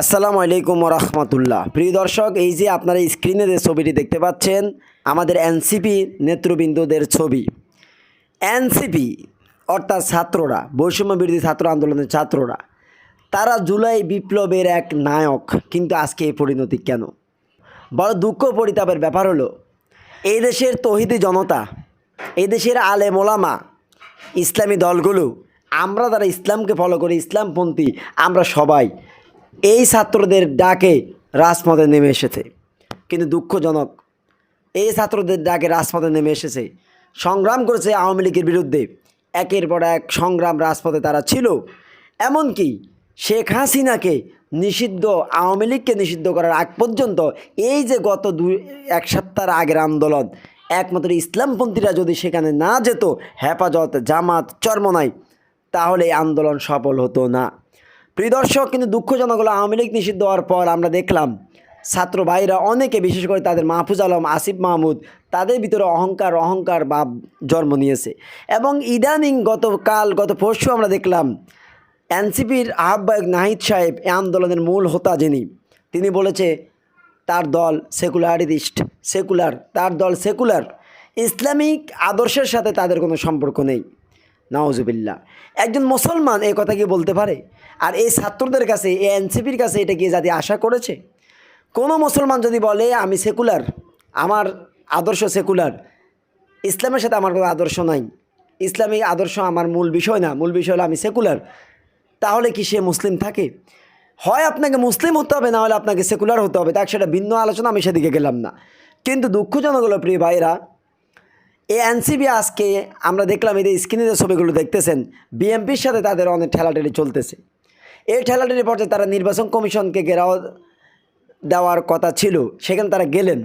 আসসালামু আলাইকুম রহমতুল্লাহ প্রিয় দর্শক, এই যে আপনারা স্ক্রিনে যে ছবিটি দেখতে পাচ্ছেন, আমাদের এনসিপি নেতৃবৃন্দদের ছবি। এনসিপি, অর্থাৎ ছাত্ররা, বৈষম্য বিরোধী ছাত্র আন্দোলনের ছাত্ররা, তারা জুলাই বিপ্লবের এক নায়ক, কিন্তু আজকে এই পরিণতি কেন? বড় দুঃখ পরিতাপের ব্যাপার হলো, এই দেশের তহিদি জনতা, এই দেশের আলে মোলামা ইসলামী দলগুলো, আমরা যারা ইসলামকে ফলো করি, ইসলামপন্থী, আমরা সবাই এই ছাত্রদের ডাকে রাজপথে নেমে এসেছে। কিন্তু দুঃখজনক, এই ছাত্রদের ডাকে রাজপথে নেমে এসেছে। সংগ্রাম করেছে আওয়ামী লীগের বিরুদ্ধে। একের পর এক সংগ্রাম রাজপথে তারা ছিল। এমনকি শেখ হাসিনাকে নিষিদ্ধ, আওয়ামী লীগকে নিষিদ্ধ করার আগ পর্যন্ত এই যে গত দুই, এক সপ্তাহ আগের আন্দোলন, একমাত্র ইসলামপন্থীরা যদি সেখানে না যেত, হেফাজত, জামাত, চরমনাই, তাহলে আন্দোলন সফল হতো না। প্রিয় দর্শক, কিন্তু দুঃখজনক হলো আওয়ামী লীগ নিষিদ্ধ হওয়ার পর আমরা দেখলাম ছাত্র ভাইরা অনেকে, বিশেষ করে তাদের মাহফুজ আলম, আসিফ মাহমুদ, তাদের ভিতরে অহংকার অহংকার ভাব জন্ম নিয়েছে। এবং ইদানিং গতকাল, গত পরশু আমরা দেখলাম, এনসিপির আহ্বায়ক নাহিদ সাহেব এই আন্দোলনের মূল হোতা যিনি, তিনি বলেছে, তার দল সেকুলারিস্ট, সেকুলার, তার দল সেকুলার। ইসলামিক আদর্শের সাথে তাদের কোনো সম্পর্ক নেই। নওয়াজুবিল্লাহ একজন মুসলমান এই কথা কি বলতে পারে? আর এই ছাত্রদের কাছে, এই এনসিপির কাছে এটা কি জাতি আশা করেছে? কোনো মুসলমান যদি বলে, আমি সেকুলার, আমার আদর্শ সেকুলার, ইসলামের সাথে আমার কোনো আদর্শ নাই ইসলামিক আদর্শ আমার মূল বিষয় না, মূল বিষয় হলো আমি সেকুলার, তাহলে কি সে মুসলিম থাকে? হয় আপনাকে মুসলিম হতে হবে, না হলে আপনাকে সেকুলার হতে হবে তাক সেটা ভিন্ন আলোচনা আমি সেদিকে গেলাম না। কিন্তু দুঃখজনক হলো, প্রিয় ভাইরা এই এনসিবি আজকে আমরা দেখলাম এদের যে স্ক্রিনে যে ছবিগুলো দেখতেছেন বিএমপির সাথে তাদের অনেক ঠেলাঠেলি চলতেছে। এই ঠেলাঠেলি পর্যায়ে তারা নির্বাচন কমিশনকে ঘেরাও দেওয়ার কথা ছিল, সেখানে তারা গেলেন।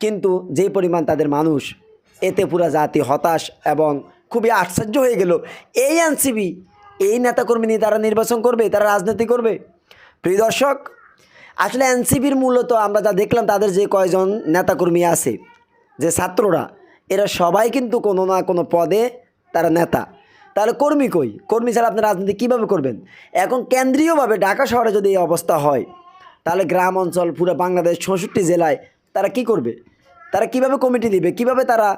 কিন্তু যেই পরিমাণ তাদের মানুষ, এতে পুরা জাতি হতাশ এবং খুবই আশ্চর্য হয়ে গেল। এই এনসিবি, এই নেতাকর্মী নিয়ে তারা নির্বাচন করবে, তারা রাজনীতি করবে? প্রিয় দর্শক, আসলে এনসিপির মূলত আমরা যা দেখলাম, তাদের যে কয়জন নেতাকর্মী আছে, যে ছাত্ররা এরা সবাই কিন্তু কোনো না কোনো পদে তারা নেতা। তাহলে কর্মী কই? কর্মী ছাড়া আপনি রাজনীতি কীভাবে করবেন? এখন কেন্দ্রীয়ভাবে ঢাকা শহরে যদি এই অবস্থা হয়, তাহলে গ্রাম অঞ্চল, পুরো বাংলাদেশ ছষট্টি জেলায় তারা কি করবে? তারা কীভাবে কমিটি দিবে? কীভাবে তারা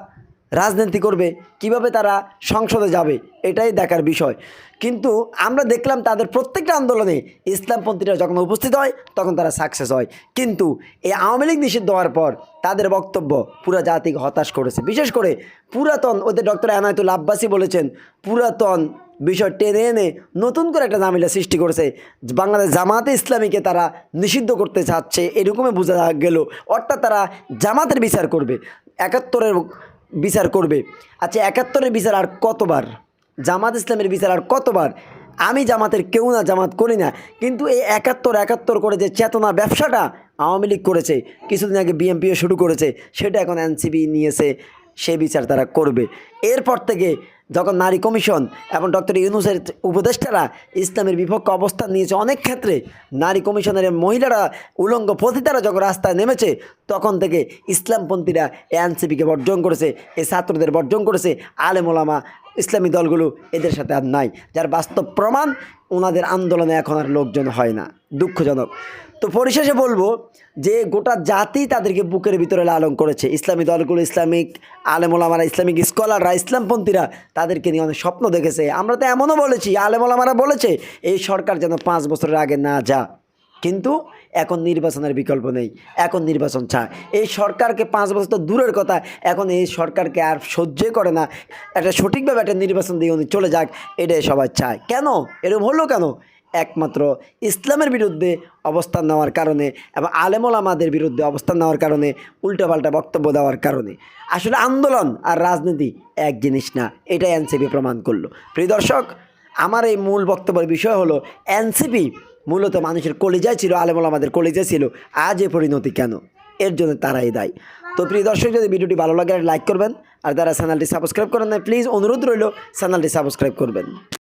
রাজনীতি করবে, কীভাবে তারা সংসদে যাবে, এটাই দেখার বিষয়। কিন্তু আমরা দেখলাম তাদের প্রত্যেকটা আন্দোলনে ইসলামপন্থীরা যখন উপস্থিত হয়, তখন তারা সাকসেস হয়। কিন্তু এই আওয়ামী লীগ নিষিদ্ধ হওয়ার পর তাদের বক্তব্য পুরো জাতিকে হতাশ করেছে। বিশেষ করে পুরাতন, ওদের ডক্টর এনায়তুল আব্বাসী বলেছেন, পুরাতন বিষয় টেনে এনে নতুন করে একটা ঝামেলা সৃষ্টি করেছে। বাংলাদেশ জামাতে ইসলামীকে তারা নিষিদ্ধ করতে চাচ্ছে, এরকমই বোঝা গেল। অর্থাৎ তারা জামাতের বিচার করবে। একাত্তরের বিচার করবে। আচ্ছা একাত্তরের বিচার আর কতবার? জামাত ইসলামের বিচার আর কতবার? আমি জামাতের কেউ না, জামাত করি না। কিন্তু এই একাত্তর একাত্তর করে যে চেতনা ব্যবসাটা আওয়ামী লীগ করেছে, কিছুদিন আগে বিএমপিও শুরু করেছে, সেটা এখন এনসিবি নিয়েছে, সে বিচার তারা করবে। এরপর থেকে যখন নারী কমিশন এবং ডক্টর ইউনুসের উপদেষ্টারা ইসলামের বিপক্ষে অবস্থান নিয়েছে অনেক ক্ষেত্রে, নারী কমিশনের মহিলারা উলঙ্গ পতিতারা যখন রাস্তায় নেমেছে, তখন থেকে ইসলামপন্থীরা এনসিপিকে বর্জন করেছে, এ ছাত্রদের বর্জন করেছে আলেমোলামা ইসলামী দলগুলো এদের সাথে আর নাই, যার বাস্তব প্রমাণ ওনাদের আন্দোলনে এখন আর লোকজন হয় না, দুঃখজনক। তো পরিশেষে বলব যে গোটা জাতি তাদেরকে বুকের ভিতরে লালন করেছে। ইসলামী দলগুলো, ইসলামিক আলেমোলামারা, ইসলামিক স্কলাররা, ইসলামপন্থীরা তাদেরকে নিয়ে অনেক স্বপ্ন দেখেছে। আমরা তো এমনও বলেছি, আলেমোলামারা বলেছে, এই সরকার যেন পাঁচ বছরের আগে না যা। কিন্তু এখন নির্বাচনের বিকল্প নেই, এখন নির্বাচন চায় এই সরকারকে পাঁচ বছর তো দূরের কথা, এখন এই সরকারকে আর সহ্যই করে না। একটা সঠিকভাবে একটা নির্বাচন দিয়ে উনি চলে যাক, এটাই সবাই চায়। কেন? এরকম হলো কেন? একমাত্র ইসলামের বিরুদ্ধে অবস্থান নেওয়ার কারণে এবং আলেমল আমাদের বিরুদ্ধে অবস্থান নেওয়ার কারণে, উল্টোপাল্টা বক্তব্য দেওয়ার কারণে। আসলে আন্দোলন আর রাজনীতি এক জিনিস না, এটাই এনসিপি প্রমাণ করল। প্রিয় দর্শক, আমার এই মূল বক্তব্যের বিষয় হলো, এনসিপি মূলত মানুষের কলেজায় ছিল আলেমল আমাদের কলিজায় ছিল। আজ এ পরিণতি কেন? এর জন্য তারাই দায়। তো প্রিয় দর্শক, যদি ভিডিওটি ভালো লাগে, লাইক করবেন। আর তারা চ্যানেলটি সাবস্ক্রাইব করেন না প্লিজ অনুরোধ রইল, চ্যানেলটি সাবস্ক্রাইব করবেন।